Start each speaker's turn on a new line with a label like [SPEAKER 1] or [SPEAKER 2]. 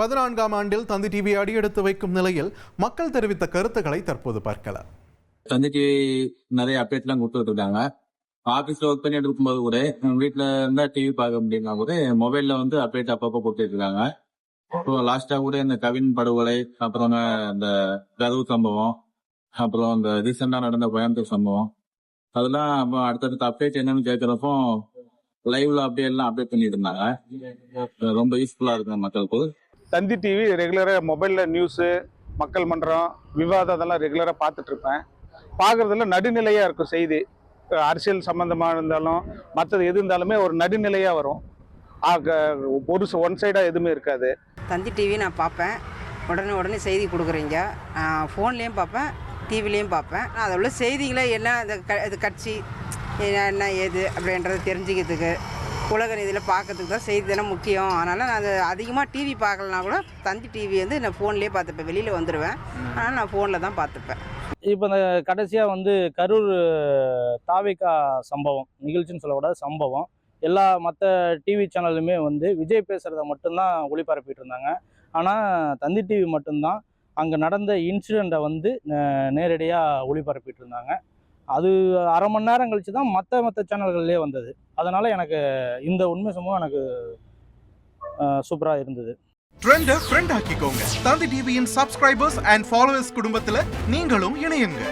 [SPEAKER 1] பதினான்காம் ஆண்டில் தந்தி டிவி அடியெடுத்து வைக்கும் நிலையில் மக்கள் தெரிவித்த கருத்துக்களை தற்போது பார்க்கலாம்.
[SPEAKER 2] தந்தி டிவி நிறைய அப்டேட்லாம் கொடுத்துட்டு இருக்காங்க. ஆபீஸ்ல ஒர்க் பண்ணி இருக்கும்போது கூட வீட்டில் இருந்தா டிவி பார்க்க முடியும்னா கூட மொபைல்ல வந்து அப்டேட் அப்பப்போ கொடுத்துட்டு இருக்காங்க. இப்போ லாஸ்டா கூட இந்த கவின் படுகொலை அப்புறம் இந்த கருவு சம்பவம் அப்புறம் இந்த ரீசெண்டா நடந்த கோயம்புத்தூர் சம்பவம். அதெல்லாம் அடுத்தடுத்த அப்டேட் என்னன்னு கேட்குறப்போ லைவ்ல அப்படியே எல்லாம் அப்டேட் பண்ணிட்டு இருந்தாங்க. ரொம்ப யூஸ்ஃபுல்லா இருக்கு மக்களுக்கு.
[SPEAKER 3] தந்தி டிவி ரெகுலராக மொபைலில் நியூஸு மக்கள் மன்றம் விவாதம் அதெல்லாம் ரெகுலராக பார்த்துட்ருப்பேன் பார்க்குறதுல நடுநிலையாக இருக்கும் செய்தி. அரசியல் சம்மந்தமாக இருந்தாலும் மற்றது எது இருந்தாலுமே ஒரு நடுநிலையாக வரும். ஒரு ஒன் சைடாக எதுவுமே இருக்காது.
[SPEAKER 4] தந்தி டிவி நான் பார்ப்பேன். உடனே உடனே செய்தி கொடுக்குறீங்க. ஃபோன்லேயும் பார்ப்பேன் டிவிலையும் பார்ப்பேன். நான் அதில் உள்ள செய்திகளை என்ன இந்த க இது கட்சி என்ன ஏது அப்படின்றத தெரிஞ்சுக்கிறதுக்கு உலக ரீதியில் பார்க்கறதுக்கு தான் செய்தி தானே முக்கியம். அதனால் நான் அது அதிகமாக டிவி பார்க்கலனா கூட தந்தி டிவி வந்து நான் ஃபோன்லேயே பார்த்துப்பேன். வெளியில் வந்துடுவேன் அதனால் நான் ஃபோனில் தான் பார்த்துப்பேன்.
[SPEAKER 5] இப்போ இந்த கடைசியாக வந்து கரூர் தாவிகா சம்பவம் நிகழ்ச்சின்னு சொல்லக்கூடாது சம்பவம். எல்லா மற்ற டிவி சேனலுமே வந்து விஜய் பேசுகிறத மட்டும்தான் ஒளிபரப்பிட்டு இருந்தாங்க. ஆனால் தந்தி டிவி மட்டும்தான் அங்கே நடந்த இன்சிடெண்ட்டை வந்து நேரடியாக ஒளிபரப்பிட்டு இருந்தாங்க. அது அரை மணி நேரம் கழித்து தான் மற்ற மற்ற சேனல்கள்லேயே வந்தது. அதனால் எனக்கு இந்த உண்மை சம்பவம் எனக்கு சூப்பராக இருந்தது.
[SPEAKER 1] ட்ரெண்டை ஃப்ரெண்ட் ஆக்கிக்கோங்க. தந்தி டிவியின் சப்ஸ்கிரைபர்ஸ் அண்ட் ஃபாலோவர்ஸ் குடும்பத்தில் நீங்களும் இணையுங்க.